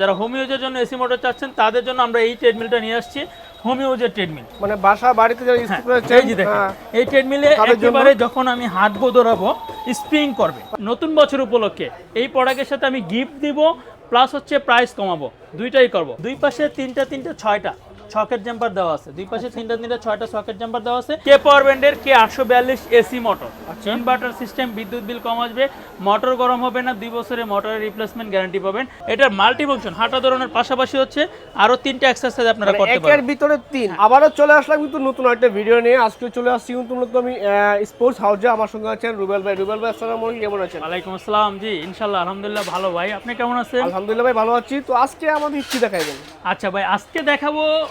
যারা হোমিওজের জন্য AC motor চাচ্ছেন তাদের জন্য আমরা এই ট্রেডমিলটা নিয়ে আসছি। হোমিওজের ট্রেডমিল। মানে বাসা বাড়িতে যারা করে এই দেখেন এই ট্রেডমিলে একবারে যখন আমি হাত দৌড়াবো স্প্রিং করবে। নতুন বছর উপলক্ষে এই প্রোডাক্টের সাথে আমি গিফট দিব প্লাস হচ্ছে প্রাইস কমাবো। দুইটাই করব। দুই পাশে তিনটা তিনটা ছয়টা। সকেট জাম্পার দেওয়া আছে। দুই পাশে তিনটা তিনটা ছয়টা সকেট জাম্পার দেওয়া আছে। কে পাওয়ার ব্যান্ডের কে আটশো বিয়াল্লিশ এসি মোটর ইনভার্টার সিস্টেম বিদ্যুৎ বিল কম আসবে মোটর গরম হবে না দুই বছরে মোটরের রিপ্লেসমেন্ট গ্যারান্টি পাবেন। এটার মাল্টি ফাংশন হাঁটা ধরনের পাশাপাশি হচ্ছে আরও তিনটা এক্সারসাইজ আপনারা মানে করতে একের পারবেন ভিতরে তিন। আবারও চলে আসলাম কিন্তু নতুন একটা ভিডিও নিয়ে। আজকে চলে আসছি কিন্তু মূলত আমি স্পোর্টস হাউসে আমার সঙ্গে আছেন রুবেল ভাই। রুবেল ভাই আসসালামু আলাইকুম। কেমন আছেন? ওয়ালাইকুম আসসালাম। জি ইনশাল্লাহ আলহামদুলিল্লাহ ভালো ভাই। আপনি কেমন আছেন? আলহামদুলিল্লাহ ভাই ভালো আছি। তো আজকে আমাদের কি দেখাইবেন? আচ্ছা ভাই আজকে দেখাবো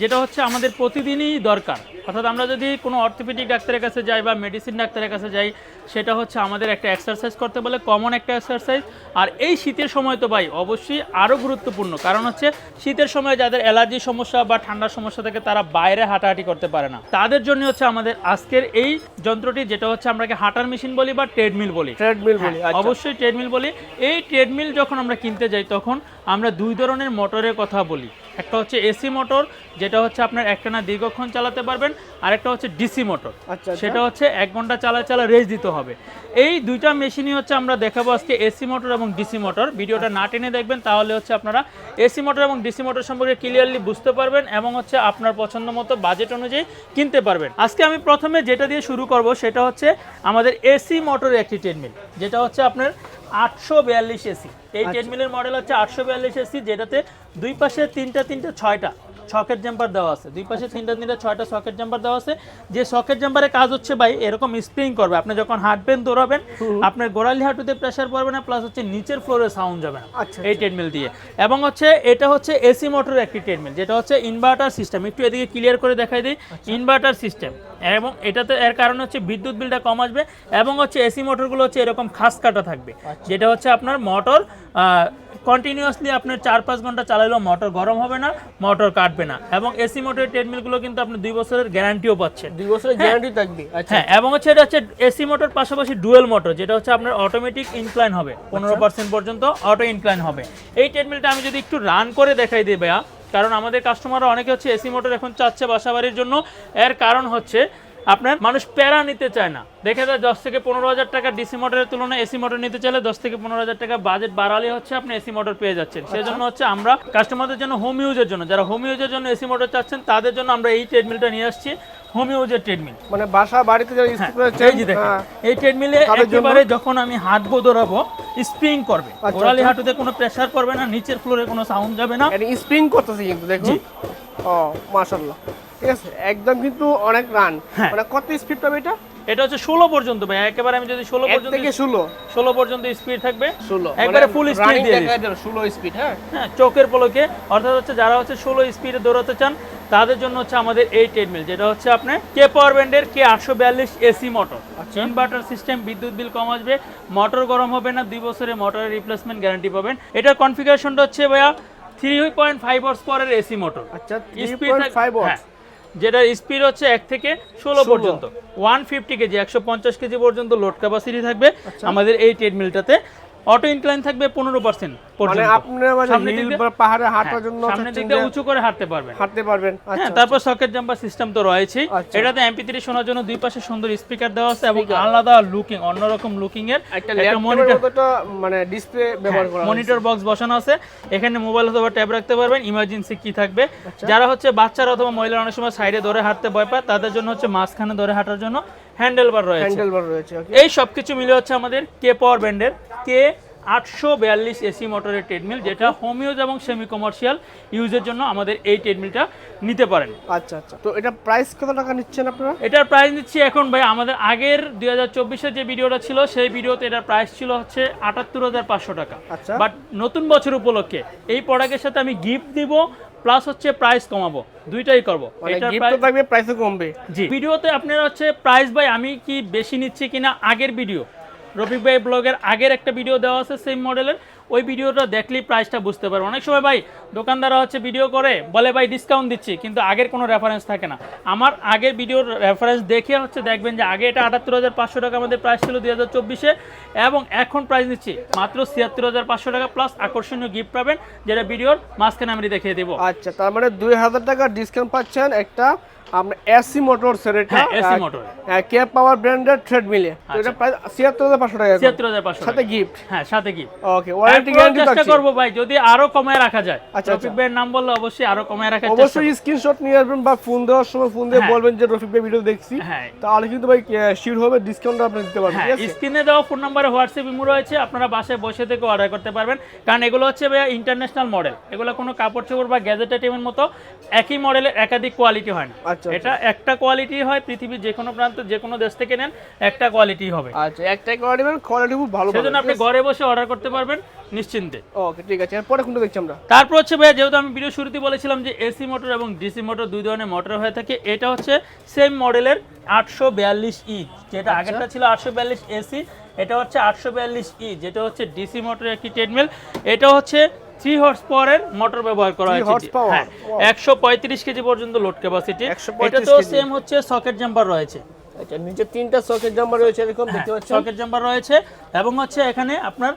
যেটা হচ্ছে আমাদের প্রতিদিনই দরকার। অর্থাৎ আমরা যদি কোনো অর্থোপেডিক ডাক্তারের কাছে যাই বা মেডিসিন ডাক্তারের কাছে যাই সেটা হচ্ছে আমাদের একটা এক্সারসাইজ করতে বলে কমন একটা এক্সারসাইজ আর এই শীতের সময় তো ভাই অবশ্যই আরও গুরুত্বপূর্ণ। কারণ হচ্ছে শীতের সময় যাদের অ্যালার্জি সমস্যা বা ঠান্ডার সমস্যা থেকে তারা বাইরে হাঁটাহাঁটি করতে পারে না। তাদের জন্য হচ্ছে আমাদের আজকের এই যন্ত্রটি যেটা হচ্ছে আমরাকে হাঁটার মেশিন বলি বা ট্রেডমিল বলি। ট্রেডমিল বলি হ্যাঁ, আচ্ছা। অবশ্যই ট্রেডমিল বলি। এই ট্রেডমিল যখন আমরা কিনতে যাই তখন আমরা দুই ধরনের মোটরের কথা বলি। একটা হচ্ছে এসি মোটর যেটা হচ্ছে আপনার একটানা দীর্ঘক্ষণ চালাতে পারবেন আর একটা হচ্ছে ডিসি মোটর। আচ্ছা আচ্ছা। সেটা হচ্ছে এক ঘণ্টা চালা চালা রেস দিতে হবে। এই দুইটা মেশিনই হচ্ছে আমরা দেখাবো আজকে এসি মোটর এবং ডিসি মোটর। ভিডিওটা না টেনে দেখবেন তাহলে হচ্ছে আপনারা এসি মোটর এবং ডিসি মোটর সম্পর্কে ক্লিয়ারলি বুঝতে পারবেন এবং হচ্ছে আপনার পছন্দ মতো বাজেট অনুযায়ী কিনতে পারবেন। আজকে আমি প্রথমে যেটা দিয়ে শুরু করব সেটা হচ্ছে আমাদের এসি মোটরের একটি ট্রেডমিল যেটা হচ্ছে আপনার আটশো বিয়াল্লিশ এসি। এই ট্রেডমিলের মডেল হচ্ছে আটশো বিয়াল্লিশ এসি যেটাতে দুই পাশে তিনটা তিনটা ছয়টা সকেট জাম্পার দেওয়া আছে। দুই পাশে তিনটা তিনটা ছয়টা সকেট জাম্পার দেওয়া আছে। যে সকেট জাম্পারের কাজ হচ্ছে ভাই এরকম স্প্রিং করবে। আপনি যখন হাঁটবেন দৌড়াবেন আপনার গোড়ালি হাঁটুতে প্রেশার পড়বে না প্লাস হচ্ছে নিচের ফ্লোরে সাউন্ড যাবে না আচ্ছা এই ট্রেডমিল দিয়ে। এবং হচ্ছে এটা হচ্ছে এসি মোটরের একটি ট্রেডমিল যেটা হচ্ছে ইনভার্টার সিস্টেম একটু এদিকে ক্লিয়ার করে দেখাই দিই। ইনভার্টার সিস্টেম এবং এটাতে এর কারণ হচ্ছে বিদ্যুৎ বিলটা কম আসবে। এবং হচ্ছে এসি মোটরগুলো হচ্ছে এরকম খাস কাটা থাকবে। যেটা হচ্ছে আপনার মোটর কন্টিনিউয়াসলি আপনার চার পাঁচ ঘণ্টা চালালেও মোটর গরম হবে না মোটর কাটবে না। এবং এসি মোটরের ট্রেডমিলগুলো কিন্তু আপনি দুই বছরের গ্যারান্টিও পাচ্ছেন। দুই বছরের গ্যারান্টি থাকবে আচ্ছা। হ্যাঁ এবং হচ্ছে এটা হচ্ছে এসি মোটর পাশাপাশি ডুয়েল মোটর যেটা হচ্ছে আপনার অটোমেটিক ইনক্লাইন হবে পনেরো পার্সেন্ট পর্যন্ত অটো ইনক্লাইন হবে। এই ট্রেডমিলটা আমি যদি একটু রান করে দেখাই দিই ভাইয়া কারণ আমাদের কাস্টমাররা অনেকে হচ্ছে এসি মোটর এখন চাচ্ছে বাসাবাড়ির জন্য। এর কারণ হচ্ছে আপনার মানুষ প্যারা নিতে চায় না। দেখে যায় দশ থেকে পনেরো হাজার টাকা ডিসি মোটরের তুলনায় এসি মোটর নিতে চাইলে দশ থেকে পনেরো হাজার টাকা বাজেট বাড়ালে হচ্ছে আপনি এসি মোটর পেয়ে যাচ্ছেন। সেজন্য হচ্ছে আমরা কাস্টমারদের জন্য হোম ইউজের জন্য যারা হোম ইউজের জন্য এসি মোটর চাচ্ছেন তাদের জন্য আমরা এই ট্রেডমিলটা নিয়ে আসছি। হোম যে ট্রেডমিল। মানে বাসা বাড়িতে যারা হ্যাঁ, এই দেখেন এই ট্রেডমিলে একেবারে যখন আমি হাত দৌড়াবো স্প্রিং করবে। আচ্ছা, গোড়ালি আচ্ছা। হাঁটুতে কোনো প্রেসার পড়বে না নিচের ফ্লোরে কোনো সাউন্ড যাবে না। স্প্রিং করতেছে কিন্তু দেখুন। ও মাশাআল্লাহ। ঠিক আছে একদম কিন্তু অনেক রান হ্যাঁ। মানে কত স্পিড পাবে এটা? এটা হচ্ছে ষোলো পর্যন্ত ভাই একেবারে আমি যদি ষোলো এক পর্যন্ত থেকে ষোলো। ষোলো পর্যন্ত স্পিড থাকবে ষোলো। একবারে ফুল স্পিড দিয়ে দিচ্ছি। ষোলো স্পিড হ্যাঁ? হ্যাঁ চোখের পলকে অর্থাৎ হচ্ছে যারা হচ্ছে ষোলো স্পিডে দৌড়াতে চান তাদের জন্য হচ্ছে আমাদের এই ট্রেডমিল যেটা হচ্ছে আপনার কে পাওয়ার ব্যান্ডের কে আটশো বিয়াল্লিশ এসি মোটর আচ্ছা। ইনভার্টার সিস্টেম বিদ্যুৎ বিল কম আসবে মোটর গরম হবে না দুই বছরে মোটরের রিপ্লেসমেন্ট গ্যারান্টি পাবেন। এটার কনফিগারেশনটা হচ্ছে ভাইয়া থ্রি পয়েন্ট ফাইভ হর্স পরের এসি মোটর আচ্ছা স্পিড 3.5 watts। যেটা স্পিড হচ্ছে এক থেকে ষোলো পর্যন্ত। ওয়ান ফিফটি কেজি একশো পঞ্চাশ কেজি পর্যন্ত লোড ক্যাপাসিটি থাকবে আচ্ছা। আমাদের এই ট্রেডমিলটাতে অটো ইনক্লাইন থাকবে পনেরো পার্সেন্ট মানে পর্যন্ত আপনার মানে হিল বা পাহাড়ে হাঁটার হ্যাঁ, জন্য সামনের দিক চাচ্ছেন দিয়ে যে উঁচু করে হাঁটতে পারবেন। হাঁটতে পারবেন। হ্যাঁ আচ্ছা তারপর সকেট জাম্পার সিস্টেম তো রয়েছেই আচ্ছা। এটাতে এমপি থ্রি শোনার জন্য দুই পাশে সুন্দর স্পিকার দেওয়া আছে এবং আলাদা লুকিং অন্যরকম লুকিং এর একটা মনিটর মানে ডিসপ্লে ব্যবহার করা মনিটর বক্স বসানো আছে। এখানে মোবাইল অথবা ট্যাব রাখতে পারবেন ইমার্জেন্সি কি থাকবে। আচ্ছা। যারা হচ্ছে বাচ্চারা অথবা মহিলারা অনেক সময় সাইডে ধরে হাঁটতে ভয় পায় তাদের জন্য হচ্ছে মাঝখানে ধরে হাঁটার জন্য হ্যান্ডেল বার রয়েছে। হ্যান্ডেল বার রয়েছে এই সব কিছু মিলে হচ্ছে আমাদের কে পাওয়ার ব্যান্ডের কে আটশো বিয়াল্লিশ এসি মোটরের ট্রেডমিল যেটা হোম ইউজ এবং সেমি কমার্শিয়াল ইউজের জন্য আমাদের এই ট্রেডমিলটা নিতে পারেন। আচ্ছা আচ্ছা। তো এটা প্রাইস কত টাকা নিচ্ছেন আপনারা? এটার প্রাইস নিচ্ছি এখন ভাই আমাদের আগের দুই হাজার চব্বিশের যে ভিডিওটা ছিল সেই ভিডিওতে এটার প্রাইস ছিল হচ্ছে আটাত্তর হাজার পাঁচশো টাকা। আচ্ছা। বাট নতুন বছর উপলক্ষে এই প্রোডাক্টের সাথে আমি গিফট দিব প্লাস হচ্ছে প্রাইস কমাবো। দুইটাই করব। এটা গিফট প্রাইস থাকবে প্রাইসও কমবে। জি। ভিডিওতে আপনারা হচ্ছে প্রাইস ভাই আমি কি বেশি নিচ্ছি কিনা? আগের ভিডিও রফিক ভাই ব্লগের আগের একটা ভিডিও দেওয়া আছে সেম মডেলের ওই ভিডিওটা দেখলেই প্রাইসটা বুঝতে পারবেন অনেক সময় ভাই দোকানদাররা হচ্ছে ভিডিও করে, বলে, ভাই ডিসকাউন্ট দিচ্ছি। কিন্তু আগের কোনো রেফারেন্স থাকে না। আমার আগের ভিডিওর রেফারেন্স দেখে হচ্ছে দেখবেন যে আগে এটা আটাত্তর হাজার পাঁচশো টাকা আমাদের প্রাইস ছিল দুই হাজার চব্বিশে এবং এখন প্রাইস দিচ্ছি মাত্র ছিয়াত্তর হাজার পাঁচশো টাকা প্লাস আকর্ষণীয় গিফট পাবেন, যেটা ভিডিওর মাঝখানে আমি দেখিয়ে দেবো। আচ্ছা তার মানে দুই হাজার টাকা ডিসকাউন্ট পাচ্ছেন একটা আমরা এসি মোটরসের এটা হ্যাঁ এসি মোটর কে পাওয়ার ব্র্যান্ডের ট্রেড মিলে তো এটা প্রায় ছিয়াত্তর হাজার পাঁচশো টাকা এখন। ছিয়াত্তর হাজার পাঁচশো সাথে গিফট হ্যাঁ সাথে গিফট ওকে ওয়ারেন্টি গ্যারান্টি চেষ্টা করব ভাই যদি আরও কমায় রাখা যায়। আচ্ছা, রফিক ভাইয়ের নাম বললে অবশ্যই আরও কমায় রাখার চেষ্টা অবশ্যই স্ক্রিনশট নিয়ে আসবেন বা ফোন দেওয়ার সময় ফোন দিয়ে হ্যাঁ। বলবেন যে রফিক ভাই ভিডিও দেখছি। হ্যাঁ। তাহলে কিন্তু ভাই শিওর হবে ডিসকাউন্ট আপনি দিতে পারবেন হ্যাঁ ঠিক আছে? স্ক্রিনে দেওয়া ফোন নাম্বারে হোয়াটসঅ্যাপ ইমো রয়েছে আপনারা বাসায় বসে থেকে অর্ডার করতে পারবেন। কারণ এগুলো হচ্ছে ভাইয়া ইন্টারন্যাশনাল মডেল এগুলো কোনো কাপড় চোপড় বা গ্যাজেট আইটেমের মতো একই মডেলের একাধিক কোয়ালিটি হয় না। আচ্ছা এটা একটা কোয়ালিটি হয় পৃথিবীর যে কোনো প্রান্ত যে কোনো দেশ থেকে নেন একটা কোয়ালিটি হবে। আচ্ছা একটাই কোয়ালিটি নেবেন কোয়ালিটি খুব ভালো সেজন্য আপনি ঘরে বসে অর্ডার করতে পারবেন নিশ্চিন্তে। ওকে ঠিক আছে। এরপরে কোনটা দেখছি আমরা? তারপর হচ্ছে ভাইয়া যেহেতু আমি ভিডিও শুরুতে বলেছিলাম যে এসি মোটর এবং ডিসি মোটর দুই ধরনের মোটর হয়ে থাকে এটা হচ্ছে সেম মডেলের আটশো বিয়াল্লিশ ই যেটা আগেরটা ছিল আটশো বিয়াল্লিশ এসি এটা হচ্ছে আটশো বিয়াল্লিশ ই যেটা হচ্ছে ডিসি মোটরের একটি ট্রেডমিল এটা হচ্ছে থ্রি হর্স পাওয়ারের মোটর ব্যবহার করা হয়েছে হ্যাঁ একশো পঁয়ত্রিশ কেজি পর্যন্ত লোড ক্যাপাসিটি 135 এটা তো সেম হচ্ছে সকেট জাম্পার রয়েছে। আচ্ছা নিচে তিনটা সকেট জাম্পার রয়েছে এরকম দেখতে পাচ্ছেন? সকেট জাম্পার রয়েছে এবং হচ্ছে এখানে আপনার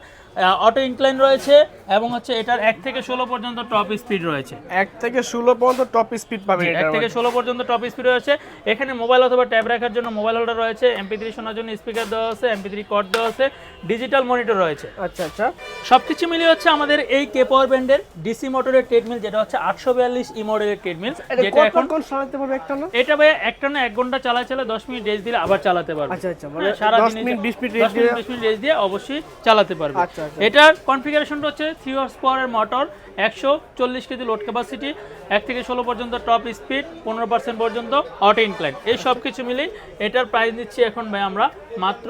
অটো ইনক্লাইন রয়েছে এবং হচ্ছে এটার এক থেকে ষোলো পর্যন্ত টপ স্পিড রয়েছে। এক থেকে ষোলো পর্যন্ত টপ স্পিড পাবেন জি, এক থেকে ষোলো পর্যন্ত টপ স্পিড রয়েছে। এখানে মোবাইল অথবা ট্যাব রাখার জন্য মোবাইল হোল্ডার রয়েছে এমপি থ্রি শোনার জন্য স্পিকার দেওয়া আছে এমপি থ্রি কট দেওয়া আছে ডিজিটাল মনিটর রয়েছে। আচ্ছা আচ্ছা। সবকিছু মিলিয়ে হচ্ছে আমাদের এই কে পাওয়ার ব্যান্ডের ডিসি মোটরের ট্রেডমিল যেটা হচ্ছে আটশো বিয়াল্লিশ ই মডেলের ট্রেডমিল যেটা এখন কতক্ষণ চালাতে পারবে একটা না? এটা ভাই একটা না এক ঘণ্টা চালা চালা দশ মিনিট রেস দিলে আবার চালাতে পারবে। আচ্ছা আচ্ছা মানে হ্যাঁ, সারা 10 দিনে মিনিট 20 মিনিট 10 রেস দিয়ে মিনিট 20 মিনিট রেস দিয়ে অবশ্যই চালাতে পারবে। আচ্ছা। এটার কনফিগারেশনটা হচ্ছে থ্রি হর্স পাওয়ারের মোটর একশো চল্লিশ কেজি লোড ক্যাপাসিটি এক থেকে ষোলো পর্যন্ত টপ স্পিড পনেরো পার্সেন্ট পর্যন্ত অটো ইনক্লাইন এই সব কিছু মিলেই এটার প্রাইস দিচ্ছি এখন ভাই আমরা মাত্র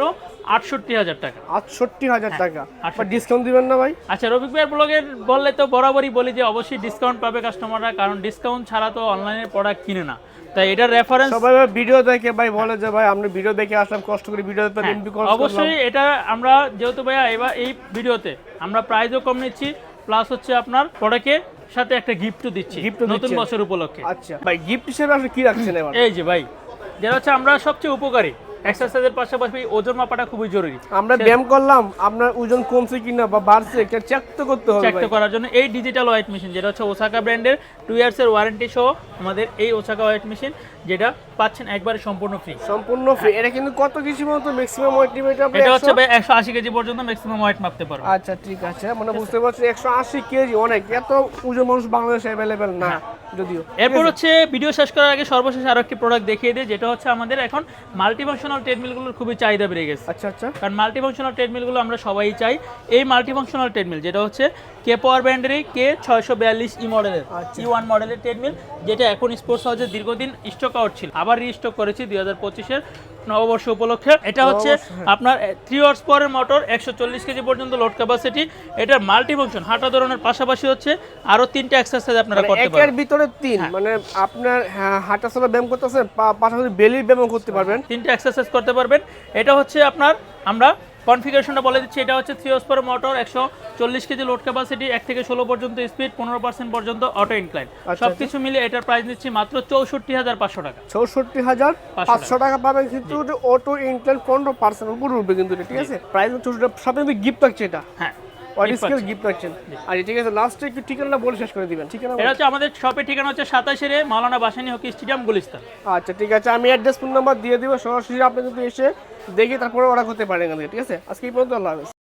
আটষট্টি হাজার টাকা। আটষট্টি হাজার টাকা। হ্যাঁ, 68 ডিসকাউন্ট দিবেন না ভাই? আচ্ছা রফিক ভাইয়ের ব্লগের বললে তো বরাবরই বলি যে অবশ্যই ডিসকাউন্ট পাবে কাস্টমাররা কারণ ডিসকাউন্ট ছাড়া তো অনলাইনের প্রোডাক্ট কিনে না। তাই এটার রেফারেন্স সবাই ভিডিও দেখে ভাই বলে যে ভাই আমরা ভিডিও দেখে আসলাম কষ্ট করে ভিডিও দেখতে হ্যাঁ, অবশ্যই এটা আমরা যেহেতু ভাইয়া এবার এই ভিডিওতে আমরা প্রাইজও কম নিচ্ছি প্লাস হচ্ছে আপনার প্রোডাক্টের সাথে একটা গিফটও দিচ্ছি ও নতুন বছর উপলক্ষে। আচ্ছা ভাই গিফট হিসেবে আপনি কি রাখছেন এই যে ভাই যেটা হচ্ছে আমরা সবচেয়ে উপকারী। এক্সারসাইজের পাশাপাশি ওজন মাপাটা খুবই জরুরি। আমরা ব্যায়াম করলাম আপনার ওজন কমছে কিনা বা বাড়ছে চেক তো করতে হবে চেক তো করার জন্য এই ডিজিটাল ওয়েট মেশিন যেটা হচ্ছে ওসাকা ব্র্যান্ডের টু ইয়ার্সের ওয়ারেন্টি সহ আমাদের এই ওসাকা ওয়েট মেশিন যেটা পাচ্ছেন একবারে সম্পূর্ণ ফ্রি সম্পূর্ণ ফ্রি এটা কিন্তু কত কেজি মতো ম্যাক্সিমাম ওয়েট লিমিট আপনি এটা হচ্ছে 100 ভাই একশো আশি কেজি পর্যন্ত ম্যাক্সিমাম ওয়েট মাপতে পারবে। আচ্ছা ঠিক আছে। মানে বুঝতে পারছি একশো আশি কেজি অনেক। এত ওজন মানুষ বাংলাদেশে অ্যাভেলেবেল না যদিও। এরপর হচ্ছে ভিডিও শেষ করার আগে সর্বশেষ আরও একটি প্রোডাক্ট দেখিয়ে দিই যেটা হচ্ছে আমাদের এখন মাল্টিফাংশনাল ট্রেডমিলগুলোর খুবই চাহিদা বেড়ে গেছে। আচ্ছা আচ্ছা। কারণ মাল্টিফাংশনাল ট্রেডমিলগুলো আমরা সবাই চাই। এই মাল্টিফাংশনাল ট্রেডমিল যেটা হচ্ছে কে পাওয়ার ব্র্যান্ডেরই কে ছয়শো বিয়াল্লিশ ই মডেলের। ই ওয়ান মডেলের ট্রেডমিল যেটা এখন স্পোর্টস হাউসে দীর্ঘদিন স্টক আউট ছিল। আবার রিস্টক করেছি দুই হাজার পঁচিশের নববর্ষ উপলক্ষে। এটা হচ্ছে হ্যাঁ। আপনার থ্রি হর্স পাওয়ারের মোটর একশো চল্লিশ কেজি পর্যন্ত লোড ক্যাপাসিটি এটার মাল্টিফাংশন হাঁটা ধরনের পাশাপাশি হচ্ছে আরও তিনটা এক্সারসাইজ আপনারা মানে করতে একের পারবেন। ভিতরে তিন মানে আপনার হ্যাঁ, হাঁটা চলা ব্যায়াম করতেছেন পাশাপাশি বেলির ব্যায়াম করতে পারবেন। তিনটা এক্সারসাইজ করতে পারবেন। এটা হচ্ছে আপনার আমরা কনফিগারেশনটা বলে দিচ্ছি এটা হচ্ছে থ্রি হর্স মোটর একশো চল্লিশ কেজি লোড ক্যাপাসিটি এক থেকে ষোলো পর্যন্ত স্পিড পনেরো পার্সেন্ট পর্যন্ত অটো ইনক্লাইন সবকিছু সব কিছু মিলে এটার প্রাইস নিচ্ছি মাত্র চৌষট্টি হাজার পাঁচশো টাকা। চৌষট্টি হাজার পাঁচশো টাকা। পাবেন কিন্তু অটো ইনক্লাইন পনেরো পার্সেন্ট উপর উঠবে কিন্তু ঠিক আছে? প্রাইস সাথে গিফট থাকছে এটা। হ্যাঁ। ওয়াইড স্কেল গিফট পাচ্ছেন। আচ্ছা ঠিক আছে লাস্টে একটু ঠিকানাটা বলে শেষ করে দিবেন। ঠিকানা এটা হচ্ছে আমাদের শপের ঠিকানা হচ্ছে সাতাশে রে মালানা বাসানি হকি স্টেডিয়াম গুলিস্তান। আচ্ছা ঠিক আছে আমি অ্যাড্রেস ফোন নাম্বার দিয়ে দিব সরাসরি আপনি কিন্তু এসে দেখে তারপরে অর্ডার করতে পারেন ঠিক আছে? আজকে এই পর্যন্ত আল্লাহ হাফেজ।